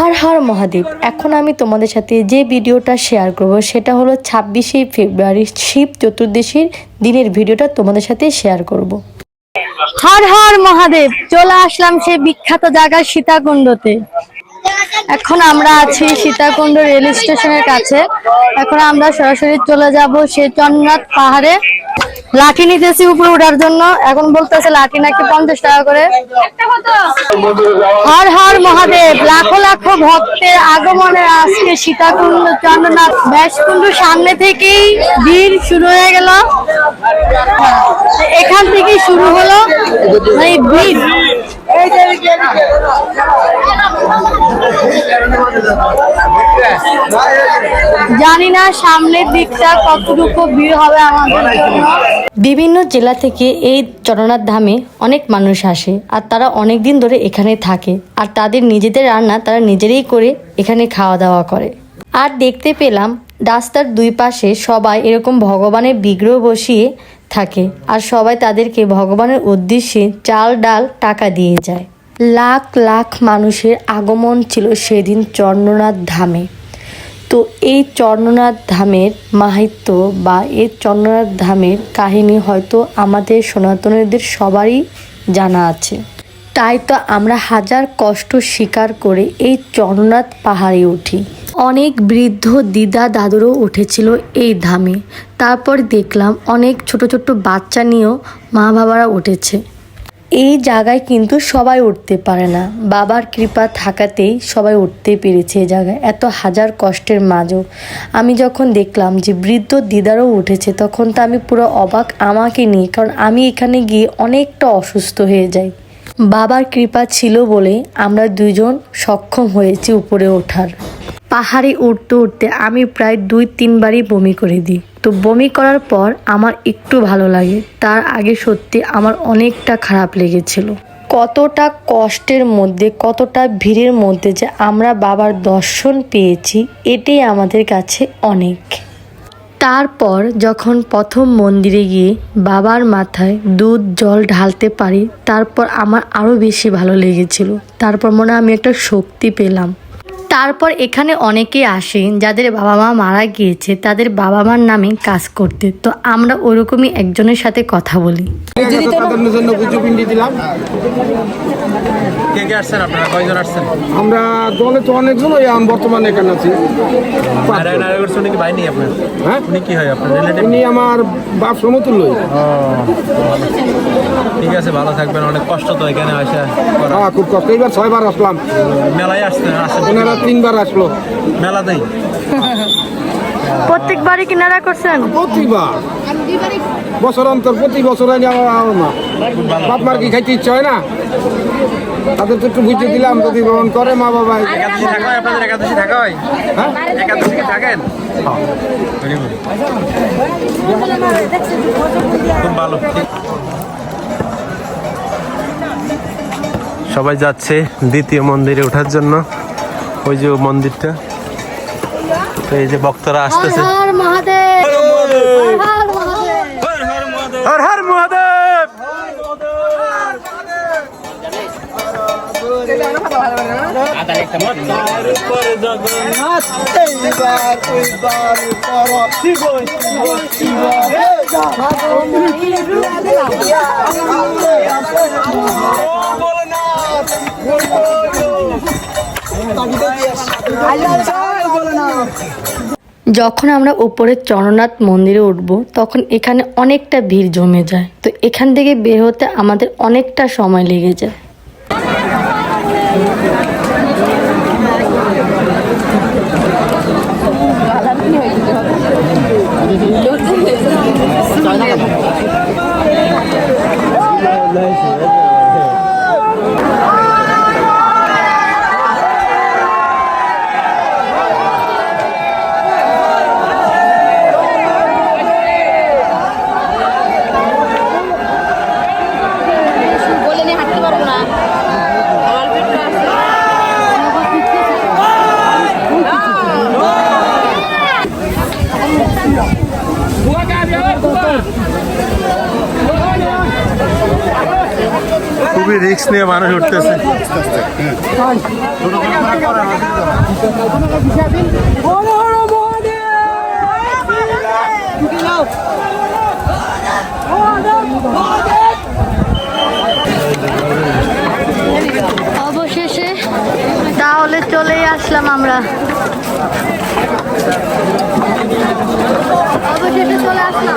হার হার মহাদেব, এখন আমি তোমাদের সাথে যে ভিডিওটা শেয়ার করব, সেটা হলো ছাব্বিশে ফেব্রুয়ারি শিব চতুর্দশীর দিনের ভিডিওটা তোমাদের সাথে শেয়ার করব। হর হর মহাদেব, চলে আসলাম সে বিখ্যাত জায়গা সীতাকুণ্ডতে। এখন আমরা আছি সীতাকুণ্ড রেল স্টেশনের কাছে। এখন আমরা সরাসরি চলে যাব সে চন্দ্রনাথ পাহাড়ে। লাঠি নিতেছি উপরে ওঠার জন্য। এখন বলতেছে লাঠি নাকি পঞ্চাশ টাকা করে। হর হর মহাদেব লাখো লাখো ভক্তের আগমনে আজকে সীতাকুণ্ড চন্দ্রনাথ ব্যাসকুণ্ড সামনে থেকেই ভিড় শুরু হয়ে গেল। এখান থেকেই শুরু হলো এই ভিড়। জানি না সামনের দিকটা কতটুকু ভিড় হবে আমাদের বিভিন্ন জেলা থেকে এই জগন্নাথ ধামে অনেক মানুষ আসে আর তারা অনেক দিন ধরে এখানে থাকে আর তাদের নিজেদের রান্না তারা নিজেরাই করে এখানে খাওয়া দাওয়া করে। আর দেখতে পেলাম রাস্তার দুই পাশে সবাই এরকম ভগবানের বিগ্রহ বসিয়ে থাকে আর সবাই তাদেরকে ভগবানের উদ্দেশ্যে চাল, ডাল, টাকা দিয়ে যায়। লাখ লাখ মানুষের আগমন ছিল সেদিন চন্দ্রনাথ ধামে। তো এই চন্দ্রনাথ ধামের মাহাত্য বা এই চন্দ্রনাথ ধামের কাহিনী হয়তো আমাদের সনাতনীদের সবারই জানা আছে। তাই তো আমরা হাজার কষ্ট স্বীকার করে এই চন্দ্রনাথ পাহাড়ে উঠি। অনেক বৃদ্ধ দিদা দাদুরও উঠেছিল এই ধামে। তারপর দেখলাম অনেক ছোট ছোট বাচ্চা নিয়েও মা বাবারা উঠেছে। এই জায়গায় কিন্তু সবাই উঠতে পারে না। বাবার কৃপা থাকাতেই সবাই উঠতে পেরেছে এই জায়গায়। এত হাজার কষ্টের মাঝও। আমি যখন দেখলাম যে বৃদ্ধ দিদারও উঠেছে, তখন তো আমি পুরো অবাক আমাকে নিয়ে, কারণ আমি এখানে গিয়ে অনেকটা অসুস্থ হয়ে যাই। বাবার কৃপা ছিল বলে আমরা দুজন সক্ষম হয়েছি উপরে ওঠার। পাহাড়ে উঠতে উঠতে আমি প্রায় দুই তিনবারই বমি করে দিই। তো বমি করার পর আমার একটু ভালো লাগে, তার আগে সত্যি আমার অনেকটা খারাপ লেগেছিল। কতটা কষ্টের মধ্যে, কতটা ভিড়ের মধ্যে যে আমরা বাবার দর্শন পেয়েছি, এটাই আমাদের কাছে অনেক। তারপর যখন প্রথম মন্দিরে গিয়ে বাবার মাথায় দুধ, জল ঢালতে পারি, তারপর আমার আরও বেশি ভালো লেগেছিল। তারপর মনে আমি একটা শক্তি পেলাম। তারপর এখানে অনেকে আসে যাদের বাবা মা মারা গিয়েছে তাদের বাবা মার নামে কাজ করতে। তো আমরা ওরকমই একজনের সাথে কথা বলি। তাদের জন্য পুজো পিন্ডি দিলাম কে কে আসছেন আপনারা? কয়জন আসছেন? আমরা দলে তো অনেকজন ওই বর্তমানে এখানে আছি। নারায়ণ নারায়ণ উনি কি ভাই নেই আপনার? হ্যাঁ? উনি কি হয় আপনার? রিলেটিভ উনি আমার বাপ সমতুল্য ঠিক আছে ভালো থাকবেন। অনেক কষ্ট তো এখানে আসা হ্যাঁ খুব কষ্ট। এইবার ছয়বার আসলাম। মেলায় ওনারা তিনবার আসলো। মেলাতেই প্রত্যেকবারই কিনারা করছেন? প্রতিবার। বছর অন্তর প্রতি বছর আমার আমার বাপ মার কি খাইতে ইচ্ছা হয় না? তাদের তো একটু বুঝতে দিলাম যদি গ্রহণ করে মা বাবা। একাদশী থাকা হয় একাদশী থাকেন? খুব ভালো। সবাই যাচ্ছে দ্বিতীয় মন্দিরে ওঠার জন্য। ওই যে মন্দিরটা। এই যে ভক্তরা আসতেছে। হর হর মহাদেব। হর হর মহাদেব। যখন আমরা উপরে চরণনাথ মন্দিরে উঠবো, তখন এখানে অনেকটা ভিড় জমে যায়। তো এখান থেকে বের হতে আমাদের অনেকটা সময় লেগে যায় বলে নিয়ে হাঁটতে পারব না খুবই রিস্ক নিয়ে মানুষ উঠতেছে। অবশেষে তাহলে চলেই আসলাম আমরা। অবশেষে চলে আসলাম।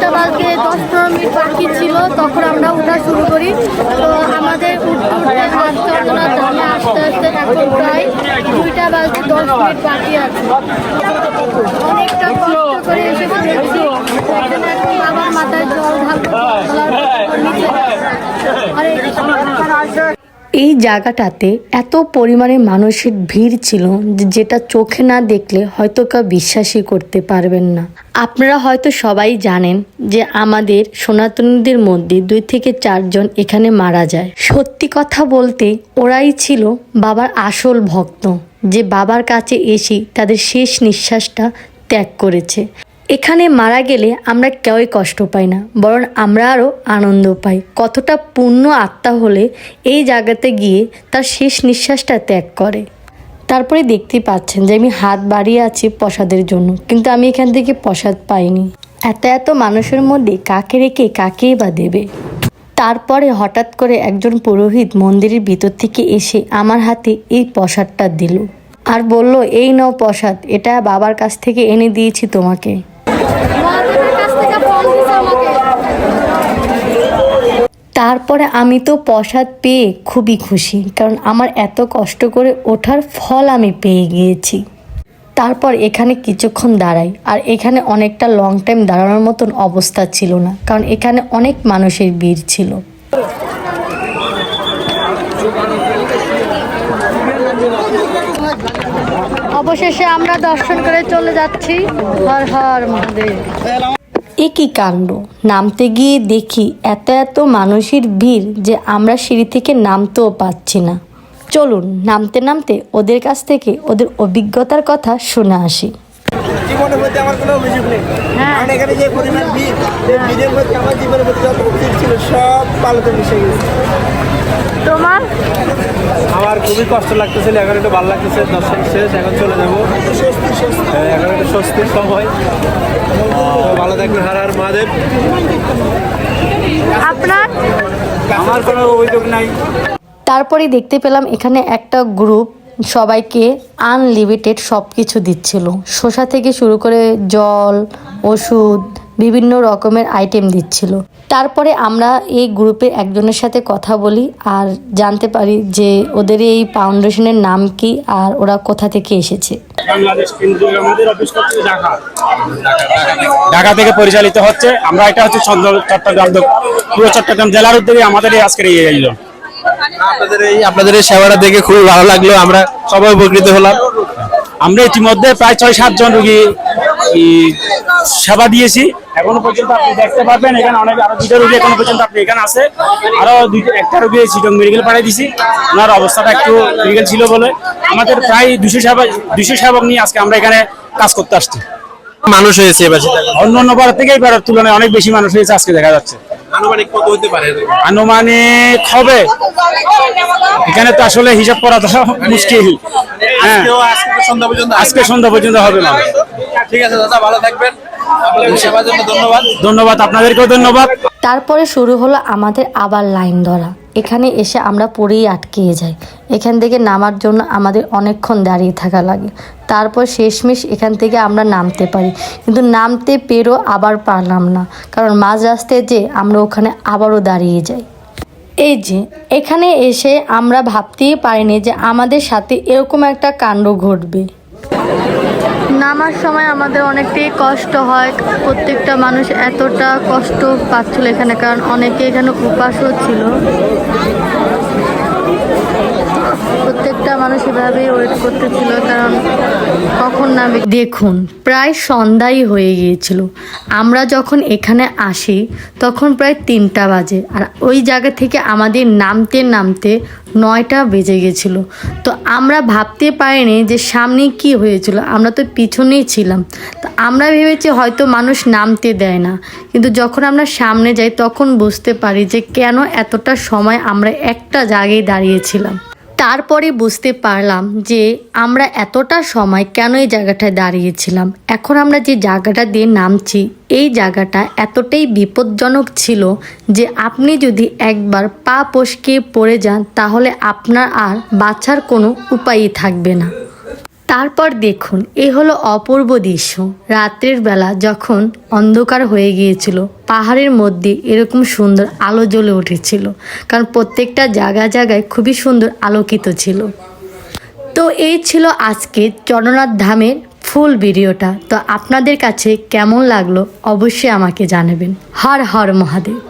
দশটা বাজে দশ পনেরো মিনিট বাকি ছিল, তখন আমরা উঠা শুরু করি। তো আমাদের উঠতে উঠতে আস্তে আস্তে এখন প্রায় দুইটা বাজে দশ মিনিট বাকি আছে। অনেকটা কষ্ট করে এসে বাবার মাথায় জল আরে এই জায়গাটাতে এত পরিমাণে মানুষের ভিড় ছিল যেটা চোখে না দেখলে হয়তো কেউ বিশ্বাসই করতে পারবেন না। আপনারা হয়তো সবাই জানেন যে আমাদের সনাতনীদের মধ্যে দুই থেকে চারজন এখানে মারা যায়। সত্যি কথা বলতে ওরাই ছিল বাবার আসল ভক্ত, যে বাবার কাছে এসে তাদের শেষ নিঃশ্বাসটা ত্যাগ করেছে। এখানে মারা গেলে আমরা কেউই কষ্ট পাই না, বরং আমরা আরও আনন্দ পাই। কতটা পূর্ণ আত্মা হলে এই জায়গাতে গিয়ে তার শেষ নিঃশ্বাসটা ত্যাগ করে। তারপরে দেখতে পাচ্ছেন যে আমি হাত বাড়িয়ে আছি প্রসাদের জন্য, কিন্তু আমি এখান থেকে প্রসাদ পাইনি। এত এত মানুষের মধ্যে কাকে রেখে কাকেই বা দেবে? তারপরে হঠাৎ করে একজন পুরোহিত মন্দিরের ভিতর থেকে এসে আমার হাতে এই প্রসাদটা দিল। আর বলল, এই নাও প্রসাদ, এটা বাবার কাছ থেকে এনে দিয়েছি তোমাকে। তারপরে আমি তো প্রসাদ পেয়ে খুবই খুশি, কারণ আমার এত কষ্ট করে ওঠার ফল আমি পেয়ে গিয়েছি। তারপর এখানে কিছুক্ষণ দাঁড়াই, আর এখানে অনেকটা লং টাইম দাঁড়ানোর মতন অবস্থা ছিল না, কারণ এখানে অনেক মানুষের ভিড় ছিল। অবশেষে আমরা দর্শন করে চলে যাচ্ছি। হর হর মহাদেব। এ কি কাণ্ড? নামতে গিয়ে দেখি এত এত মানুষের ভিড় যে আমরা সিঁড়ি থেকে নামতেও পাচ্ছি না। চলুন নামতে নামতে ওদের কাছ থেকে ওদের অভিজ্ঞতার কথা শুনে আসি। জীবনের মধ্যে আমার কোনো অভিযোগ নেই। কারণ এখানে যে পরিমাণ ভিড় ভিড়ের মধ্যে আমার জীবনের মধ্যে যত ছিল সব পালতে মিশে গেছে। তোমার? আমার খুবই কষ্ট লাগতেছিল এখন একটু ভালো লাগতেছে দর্শন শেষ এখন চলে যাব। হ্যাঁ, এখন একটু স্বস্তির সময়। ভালো থাকবেন হার হার মহাদেব। আপনার? আমার কোনো অভিযোগ নাই। তারপরে দেখতে পেলাম এখানে একটা গ্রুপ সবাইকে আনলিমিটেড সব কিছু দিচ্ছিল। শসা থেকে শুরু করে জল ওষুধ বিভিন্ন রকমের আইটেম দিচ্ছিল। তারপরে আমরা এই গ্রুপে একজনের সাথে কথা বলি আর জানতে পারি যে ওদের এই ফাউন্ডেশনের নাম কি আর ওরা কোথা থেকে এসেছে। ঢাকা। ঢাকা থেকে পরিচালিত হচ্ছে। আমরা এটা হচ্ছে চন্দ্র- চট্টগ্রাম পুরো চট্টগ্রাম জেলার উদ্যোগে আমাদের এই আজকের এই আয়োজন আপনাদের এই আপনাদের এই সেবাটা দেখে খুবই ভালো লাগল। আমরা সবাই উপকৃত হলাম। আমরা ইতিমধ্যে প্রায় ছয় সাতজন রুগী সেবা দিয়েছি। এখনও পর্যন্ত আপনি দেখতে পারবেন এখানে অনেক আরও দুইটা রুগী এখনও পর্যন্ত আপনি এখানে আছে। আরও দুইটা একটা রুগী চিটং মেডিকেল পাঠিয়ে দিছি ওনার অবস্থাটা একটু মেডিকেল ছিল বলে। আমাদের প্রায় দুশো সেবা দুশো সেবক নিয়ে আজকে আমরা এখানে কাজ করতে আসছি। মানুষ হয়েছে এবার অন্য অন্য বার থেকে এবার তুলনায় অনেক বেশি মানুষ হয়েছে আজকে দেখা যাচ্ছে। আনুমানিক কত হতে পারে? আনুমানিক হবে। এখানে তো আসলে হিসাব করা তো মুশকিল। হ্যাঁ। সন্ধ্যা পর্যন্ত আজকে সন্ধ্যা পর্যন্ত হবে না। ঠিক আছে দাদা ভালো থাকবেন। ধন্যবাদ। ধন্যবাদ আপনাদেরকেও ধন্যবাদ। তারপরে শুরু হলো আমাদের আবার লাইন ধরা। এখানে এসে আমরা পরেই আটকিয়ে যাই। এখান থেকে নামার জন্য আমাদের অনেকক্ষণ দাঁড়িয়ে থাকা লাগে। তারপর শেষমেশ এখান থেকে আমরা নামতে পারি। কিন্তু নামতে পেরো আবার পারলাম না। কারণ মাঝ রাস্তায় যে আমরা ওখানে আবারও দাঁড়িয়ে যাই। এই যে, এখানে এসে আমরা ভাবতেই পারিনি যে আমাদের সাথে এরকম একটা কাণ্ড ঘটবে। নামার সময় আমাদের অনেকটাই কষ্ট হয়। প্রত্যেকটা মানুষ এতটা কষ্ট পাচ্ছিল এখানে, কারণ অনেকে এখানে উপাসও ছিল। প্রত্যেকটা মানুষ এভাবেই ওয়েট করতেছিল, কারণ কখন নামে দেখুন, প্রায় সন্ধ্যাই হয়ে গিয়েছিল। আমরা যখন এখানে আসি, তখন প্রায় তিনটা বাজে, আর ওই জায়গা থেকে আমাদের নামতে নামতে নয়টা বেজে গেছিল। তো আমরা ভাবতে পারিনি যে সামনে কি হয়েছিল, আমরা তো পিছনেই ছিলাম। তো আমরা ভেবেছি হয়তো মানুষ নামতে দেয় না, কিন্তু যখন আমরা সামনে যাই, তখন বুঝতে পারি যে কেন এতটা সময় আমরা একটা জায়গায় দাঁড়িয়েছিলাম তারপরে বুঝতে পারলাম যে আমরা এতটা সময় কেন এই জায়গাটায় দাঁড়িয়েছিলাম। এখন আমরা যে জায়গাটা দিয়ে নামছি, এই জায়গাটা এতটাই বিপজ্জনক ছিল যে আপনি যদি একবার পা পশকে পড়ে যান, তাহলে আপনার আর বাঁচার কোনো উপায়ই থাকবে না। তারপর দেখুন, এ হলো অপূর্ব দৃশ্য। রাত্রের বেলা যখন অন্ধকার হয়ে গিয়েছিল, পাহাড়ের মধ্যে এরকম সুন্দর আলো জ্বলে উঠেছিল, কারণ প্রত্যেকটা জায়গা জায়গায় খুবই সুন্দর আলোকিত ছিল। তো এই ছিল আজকে চরণনাথ ধামের ফুল ভিডিওটা। তো আপনাদের কাছে কেমন লাগল অবশ্যই আমাকে জানাবেন। হর হর মহাদেব।